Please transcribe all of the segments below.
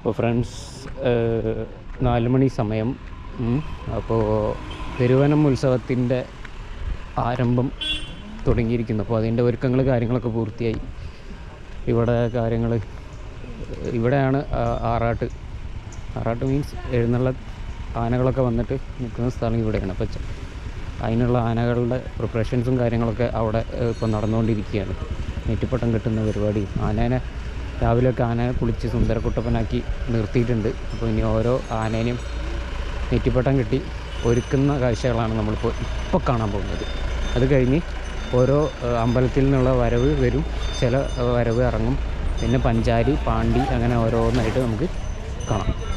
അപ്പോൾ ഫ്രണ്ട്സ് നാല് മണി സമയം. അപ്പോൾ പെരുവനം ഉത്സവത്തിന്റെ ആരംഭം തുടങ്ങിയിരിക്കുന്നു. അപ്പോൾ അതിന്റെ ഒരുക്കങ്ങൾ കാര്യങ്ങളൊക്കെ പൂർത്തിയായി. ഇവിടെ കാര്യങ്ങൾ ഇവിടെയാണ് ആറാട്ട്. ആറാട്ട് മീൻസ് എഴുന്നള്ള ആനകളൊക്കെ വന്നിട്ട് നിൽക്കുന്ന സ്ഥലം ഇവിടെയാണ്. അപ്പോൾ അതിനുള്ള ആനകളുടെ പ്രിപ്പറേഷൻസും കാര്യങ്ങളൊക്കെ അവിടെ ഇപ്പോൾ നടന്നുകൊണ്ടിരിക്കുകയാണ്. നെറ്റിപ്പട്ടം കെട്ടുന്ന പരിപാടി. ആനേനെ രാവിലെയൊക്കെ ആനയെ കുളിച്ച് സുന്ദരക്കുട്ടപ്പനാക്കി നിർത്തിയിട്ടുണ്ട്. അപ്പോൾ ഇനി ഓരോ ആനേനെയും നെറ്റിപ്പട്ടം കെട്ടി ഒരുക്കുന്ന കാഴ്ചകളാണ് നമ്മളിപ്പോൾ ഇപ്പോൾ കാണാൻ പോകുന്നത്. അത് കഴിഞ്ഞ് ഓരോ അമ്പലത്തിൽ നിന്നുള്ള വരവ് വരും. ചില വരവ് ഇറങ്ങും. പിന്നെ പഞ്ചാരി പാണ്ടി അങ്ങനെ ഓരോന്നായിട്ട് നമുക്ക് കാണാം.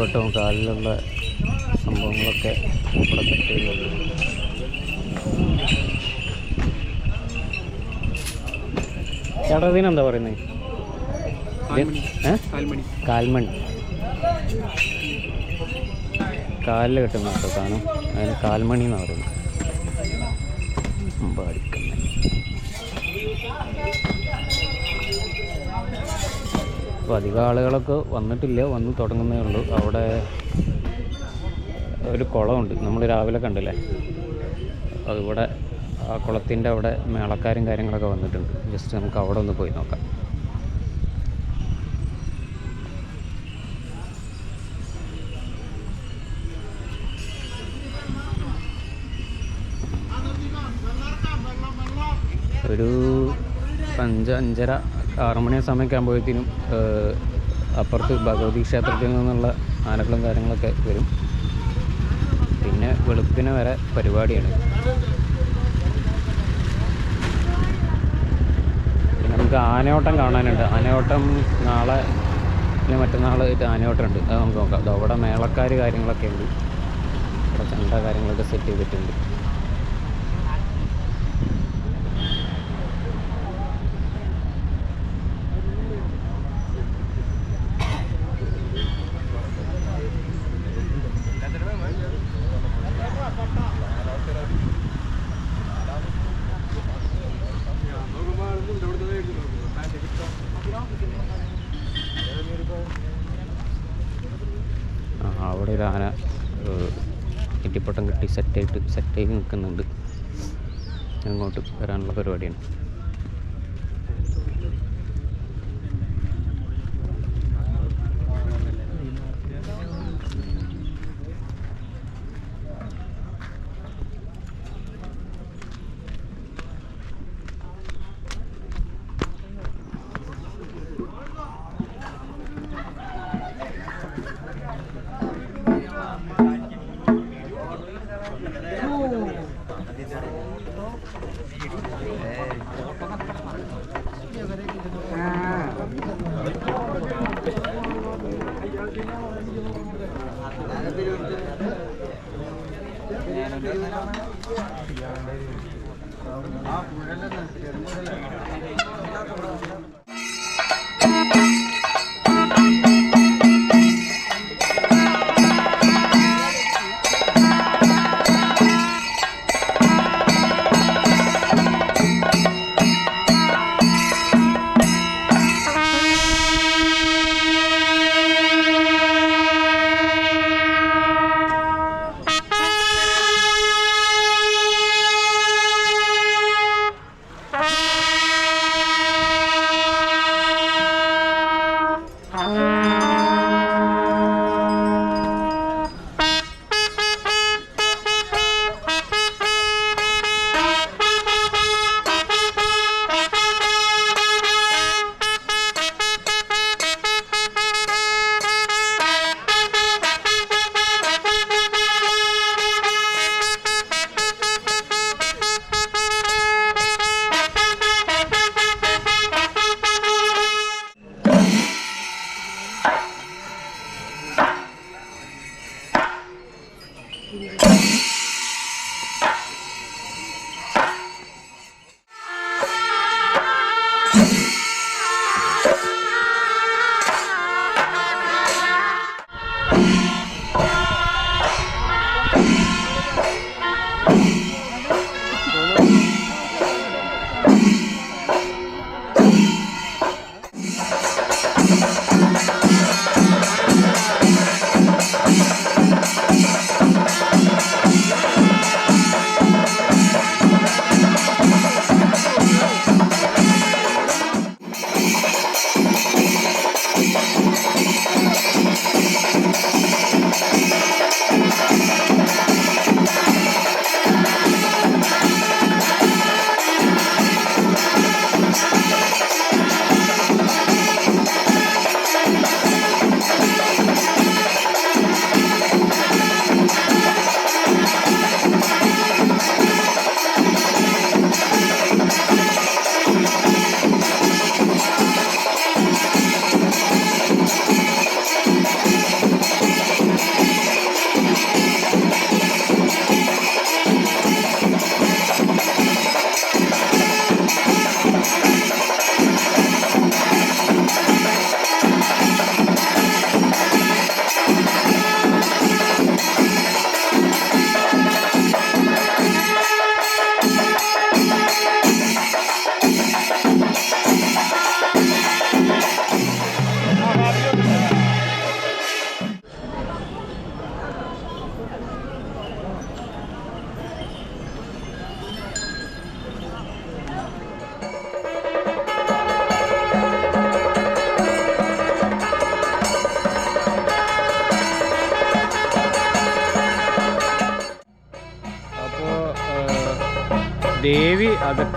നെറ്റിപ്പട്ടവും കാലിലുള്ള സംഭവങ്ങളൊക്കെ ഇവിടെ സെറ്റ് ചെയ്യുന്നുണ്ട് ചേട്ടാ ഇതിനെന്താ പറയുന്നത് കാൽമണി. കാലിൽ കെട്ടുന്ന കേട്ടോ സാധനം. അതിന് കാൽമണി എന്നാണ് പറയുന്നത്. അപ്പോൾ അധികം ആളുകളൊക്കെ വന്നിട്ടില്ല വന്ന് തുടങ്ങുന്നേ ഉള്ളൂ. അവിടെ ഒരു കുളമുണ്ട് നമ്മൾ രാവിലെ കണ്ടില്ലേ? അതിവിടെ ആ കുളത്തിന്റെ അവിടെ മേളക്കാരും കാര്യങ്ങളൊക്കെ വന്നിട്ടുണ്ട്. ജസ്റ്റ് നമുക്ക് അവിടെ ഒന്ന് പോയി നോക്കാം. ഒരു അഞ്ച് അഞ്ചര ആറ് മണി സമയമൊക്കെ ആകുമ്പോഴത്തേനും അപ്പുറത്ത് ഭഗവതി ക്ഷേത്രത്തിൽ നിന്നുള്ള ആനകളും കാര്യങ്ങളൊക്കെ വരും. പിന്നെ വെളുപ്പിന് വരെ പരിപാടിയാണ്. പിന്നെ നമുക്ക് ആനയോട്ടം കാണാനുണ്ട്. ആനയോട്ടം നാളെ പിന്നെ മറ്റന്നാൾ ആനയോട്ടം ഉണ്ട് അത് നമുക്ക് നോക്കാം. അവിടെ മേളക്കാർ കാര്യങ്ങളൊക്കെ ഉണ്ട്. അവിടെ ചണ്ട കാര്യങ്ങളൊക്കെ സെറ്റ് ചെയ്തിട്ടുണ്ട് ആ, അവിടെ ഒരു ആന ഏഹ്, ഇട്ടിപ്പട്ടം കെട്ടി സെറ്റായിട്ട് സെറ്റായി നിൽക്കുന്നുണ്ട്. അങ്ങോട്ട് വരാനുള്ള പരിപാടിയാണ്.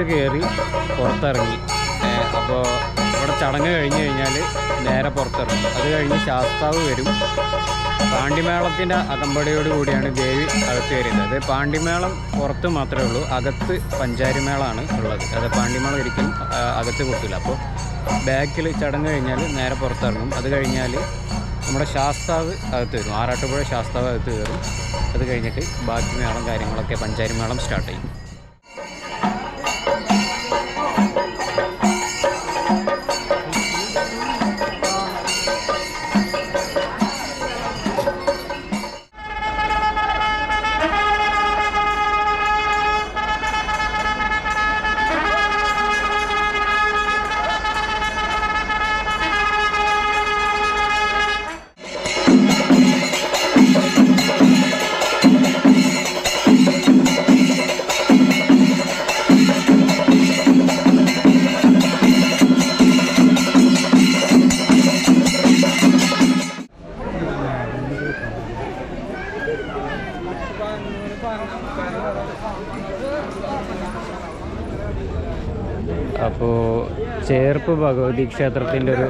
അകത്ത് കയറി പുറത്തിറങ്ങി. അപ്പോൾ ഇവിടെ ചടങ്ങ് കഴിഞ്ഞ് കഴിഞ്ഞാൽ നേരെ പുറത്തിറങ്ങും. അത് കഴിഞ്ഞ് ശാസ്താവ് വരും. പാണ്ടിമേളത്തിന്റെ അകമ്പടിയോട് കൂടിയാണ് ദേവി അകത്ത് കയറിയത്. അത് പാണ്ടിമേളം പുറത്ത് മാത്രമേ ഉള്ളൂ അകത്ത് പഞ്ചാരിമേളമാണ് ഉള്ളത്. അത് പാണ്ടിമേളം ഒരിക്കലും അകത്ത് കൊടുത്തില്ല അപ്പോൾ ബാക്കിൽ ചടങ്ങ് കഴിഞ്ഞാൽ നേരെ പുറത്തിറങ്ങും. അത് കഴിഞ്ഞാൽ നമ്മുടെ ശാസ്താവ് അകത്ത് വരും. ആറാട്ടുപുഴ ശാസ്താവ് അകത്ത് കയറും. അത് കഴിഞ്ഞിട്ട് ബാക്കി മേളം കാര്യങ്ങളൊക്കെ പഞ്ചാരി മേളം സ്റ്റാർട്ട് ചെയ്യും. അപ്പോൾ ചേർപ്പ് ഭഗവതി ക്ഷേത്രത്തിന്റെ ഒരു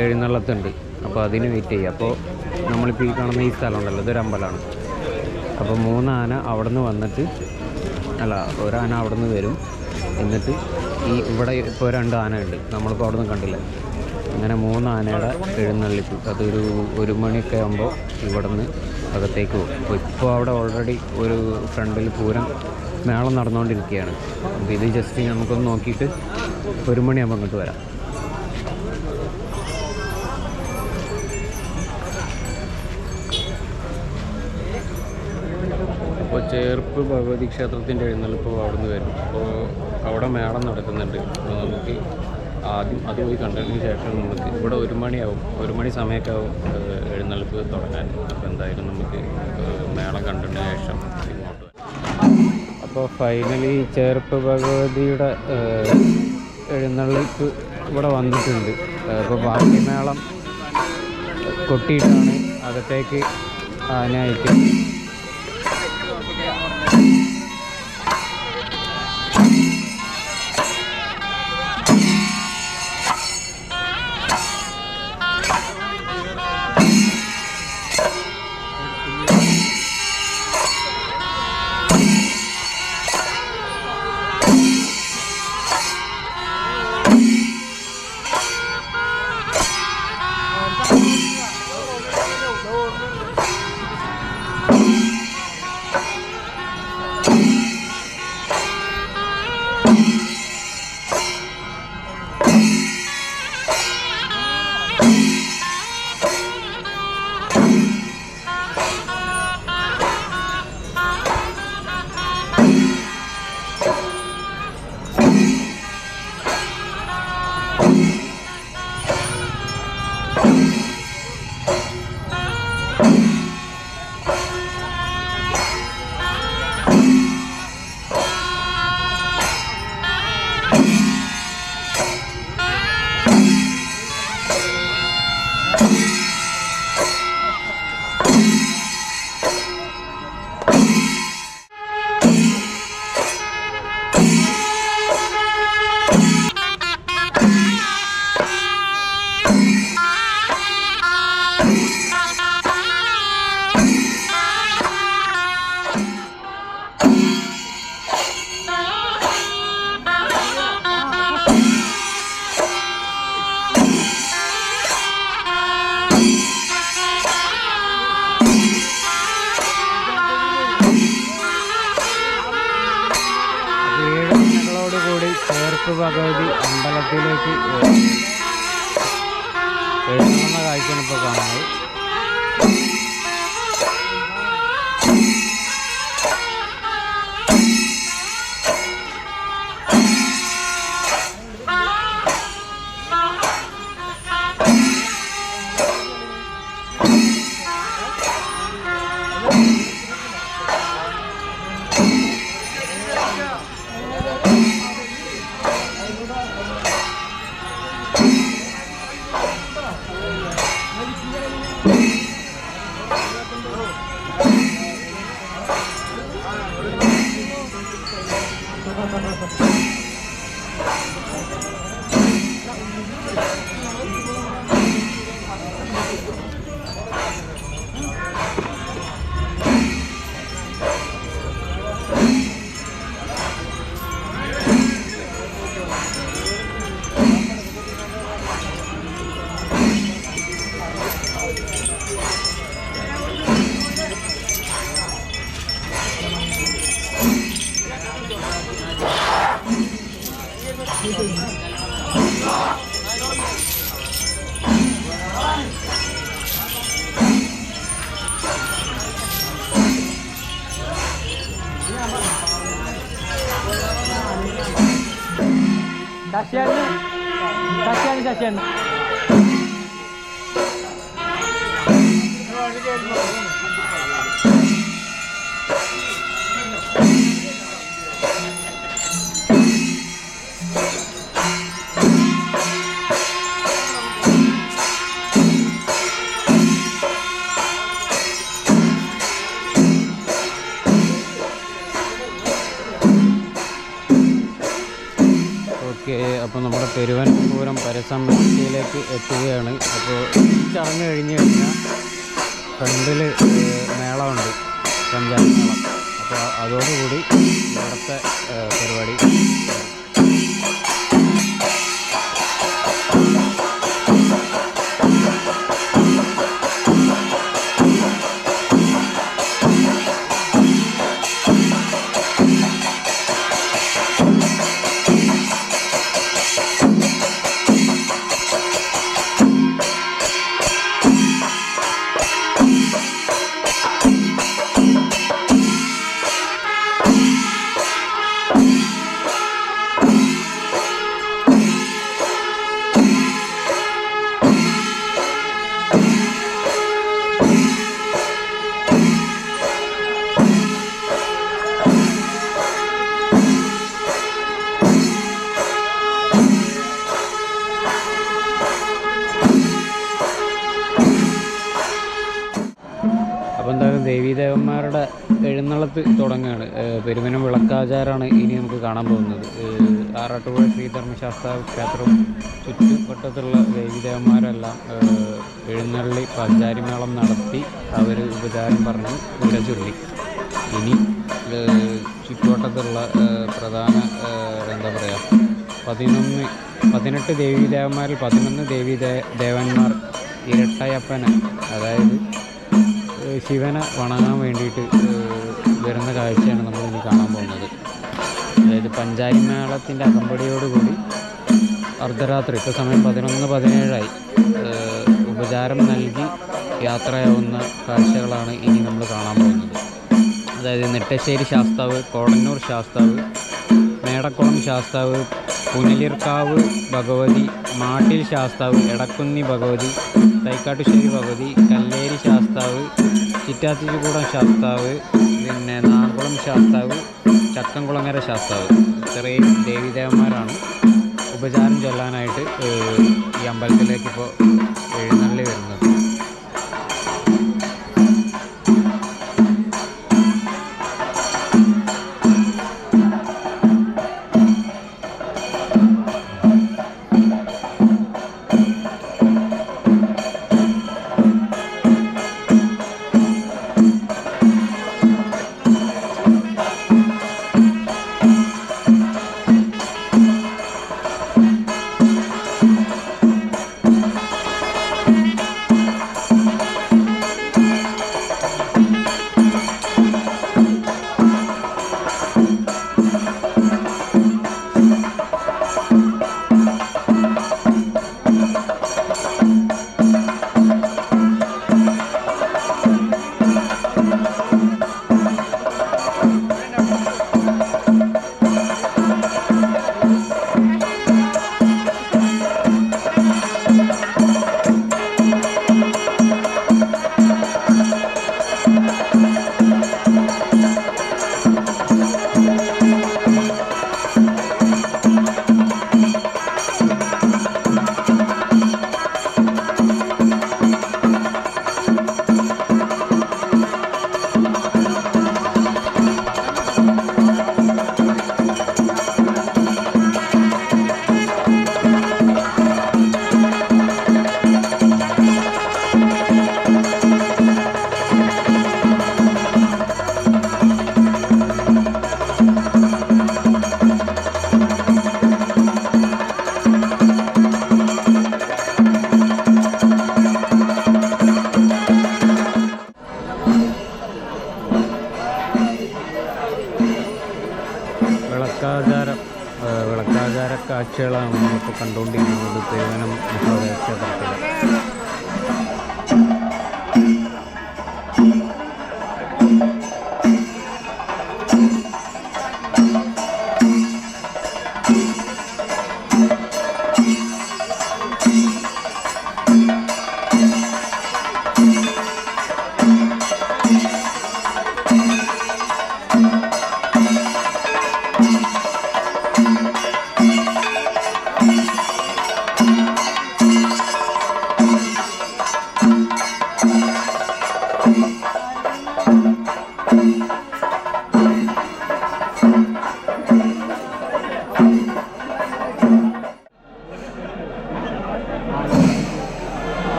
എഴുന്നള്ളത്തുണ്ട്. അപ്പോൾ അതിന് വെയിറ്റ് ചെയ്യുക അപ്പോൾ നമ്മളിപ്പോൾ ഈ കാണുന്ന ഈ സ്ഥലം ഉണ്ടല്ലോ ഇതൊരു അമ്പലമാണ്. അപ്പോൾ മൂന്നാന അവിടെ നിന്ന് വന്നിട്ട് അല്ല ഒരാന അവിടെ നിന്ന് വരും. എന്നിട്ട് ഈ ഇവിടെ ഇപ്പോൾ രണ്ട് ആന ഉണ്ട് നമ്മളിപ്പോൾ അവിടെ നിന്ന് കണ്ടില്ല. അങ്ങനെ മൂന്ന് ആനയുടെ എഴുന്നള്ളിപ്പ് അതൊരു ഒരു മണിയൊക്കെ ആകുമ്പോൾ ഇവിടെ നിന്ന് അകത്തേക്ക് പോകും. അപ്പോൾ ഇപ്പോൾ അവിടെ ഓൾറെഡി ഒരു ഫ്രണ്ടിൽ പൂരം മേളം നടന്നുകൊണ്ടിരിക്കുകയാണ്. അപ്പോൾ ഇത് ജസ്റ്റ് നമുക്കൊന്ന് നോക്കിയിട്ട് ഒരു മണിയാകുമ്പോൾ അങ്ങോട്ട് വരാം. അപ്പോൾ ചേർപ്പ് ഭഗവതി ക്ഷേത്രത്തിന്റെ എഴുന്നള്ളിപ്പ് അവിടെ നിന്ന് വരും. അപ്പോൾ അവിടെ മേളം നടക്കുന്നുണ്ട്. അപ്പോൾ നമുക്ക് ആദ്യം അത് പോയി കണ്ടതിന് ശേഷം നമുക്ക് ഇവിടെ ഒരു മണിയാവും. ഒരു മണി സമയമൊക്കെ ആവും എഴുന്നള്ളിപ്പ് തുടങ്ങാൻ. അപ്പോൾ എന്തായാലും നമുക്ക് മേളം കണ്ടതിന് ശേഷം അപ്പോൾ ഫൈനലി ചേർപ്പ് ഭഗവതിയുടെ എഴുന്നള്ളിപ്പ് ഇവിടെ വന്നിട്ടുണ്ട്. അപ്പോൾ ബാക്കി മേളം കൊട്ടിയിട്ടാണ് അകത്തേക്ക് ആന എഴുതുന്ന കാഴ്ചയാണ് എത്തുകയാണ്. അപ്പോൾ ചടങ്ങ് കഴിഞ്ഞ് കഴിഞ്ഞാൽ ഫ്രണ്ടിൽ മേളമുണ്ട്. പഞ്ചായത്ത് മേളം. അപ്പോൾ അതോടുകൂടി ഇവിടുത്തെ വിളക്കാചാരമാണ് ഇനി നമുക്ക് കാണാൻ പോകുന്നത്. ആറാട്ടുപുഴ ശ്രീധർമ്മശാസ്ത്ര ക്ഷേത്രവും ചുറ്റുവട്ടത്തുള്ള ദേവിദേവന്മാരെല്ലാം എഴുന്നള്ളി പഞ്ചാരിമേളം നടത്തി അവർ ഉപചാരം പറഞ്ഞ് ചൊല്ലി. ഇനി ചുറ്റുവട്ടത്തുള്ള പ്രധാന എന്താ പറയുക പതിനൊന്ന് പതിനെട്ട് ദേവീദേവന്മാരിൽ പതിനൊന്ന് ദേവീ ദേവന്മാർ ഇരട്ടയപ്പനെ അതായത് ശിവനെ വണങ്ങാൻ വേണ്ടിയിട്ട് വരുന്ന കാഴ്ചയാണ് നമ്മൾ ഇനി കാണാൻ പോകുന്നത്. അതായത് പഞ്ചാരി മേളത്തിന്റെ അകമ്പടിയോടുകൂടി അർദ്ധരാത്രി ഇപ്പോൾ സമയം പതിനൊന്ന് പതിനേഴായി. ഉപചാരം നൽകി യാത്രയാവുന്ന കാഴ്ചകളാണ് ഇനി നമ്മൾ കാണാൻ പോകുന്നത്. അതായത് നെട്ടശ്ശേരി ശാസ്താവ് കോടന്നൂർ ശാസ്താവ് മേടക്കുളം ശാസ്താവ് പുനലിർക്കാവ് ഭഗവതി മാട്ടിൽ ശാസ്താവ് എടക്കുന്നി ഭഗവതി തൈക്കാട്ടുശ്ശേരി ഭഗവതി കല്ലേരി ശാസ്താവ് ചിറ്റാത്തിരിക്കൂടം ശാസ്താവ് പിന്നെ നാകുളം ശാസ്താവ് ചക്കംകുളങ്ങര ശാസ്താവ്. ഇത്രയും ദേവീദേവന്മാരാണ്. ഉപചാരം ചൊല്ലാനായിട്ട് ഈ അമ്പലത്തിലേക്ക് ഇപ്പോൾ എഴുന്നള്ളി വരുന്നത്. അപ്പോൾ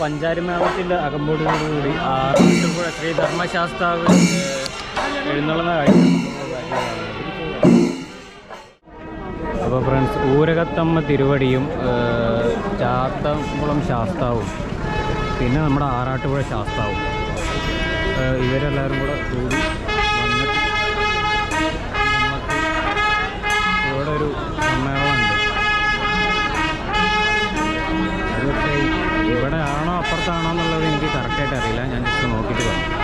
പഞ്ചാരിമേളത്തിന്റെ അകമ്പോടോടുകൂടി ആറാട്ടുപുഴ ശ്രീ ധർമ്മശാസ്താവ് എഴുന്നള്ളുന്ന കാഴ്ച അപ്പോൾ ഫ്രണ്ട്സ് ഊരകത്തമ്മ തിരുവടിയും ചാത്തംകുളം ശാസ്താവും പിന്നെ നമ്മുടെ ആറാട്ടുപുഴ ശാസ്താവും ഇവരെല്ലാവരും കൂടെ കൂടി ഞാൻ ജസ്റ്റ് നോക്കിയിട്ട് പറയാം.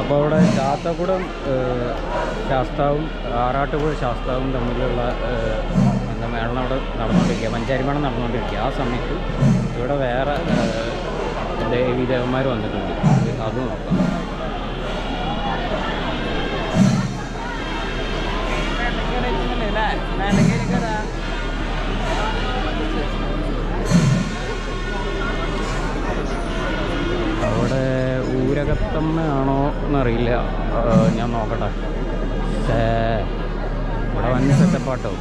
അപ്പോൾ അവിടെ ചാത്തക്കുടം ശാസ്താവും ആറാട്ടുപുഴ ശാസ്താവും തമ്മിലുള്ള എന്താ മേളം അവിടെ നടന്നുകൊണ്ടിരിക്കുക പഞ്ചാരി മേളം നടന്നുകൊണ്ടിരിക്കുക ആ സമയത്ത് ഇവിടെ വേറെ ഏഹ്, ദേവി ദേവന്മാർ വന്നിട്ടുണ്ട്. അത് നോക്കാം. പൂരകത്തമ്മയാണോ എന്നറിയില്ല ഞാൻ നോക്കട്ടെ. ഇവിടെ വൻ സെറ്റപ്പാട്ടോ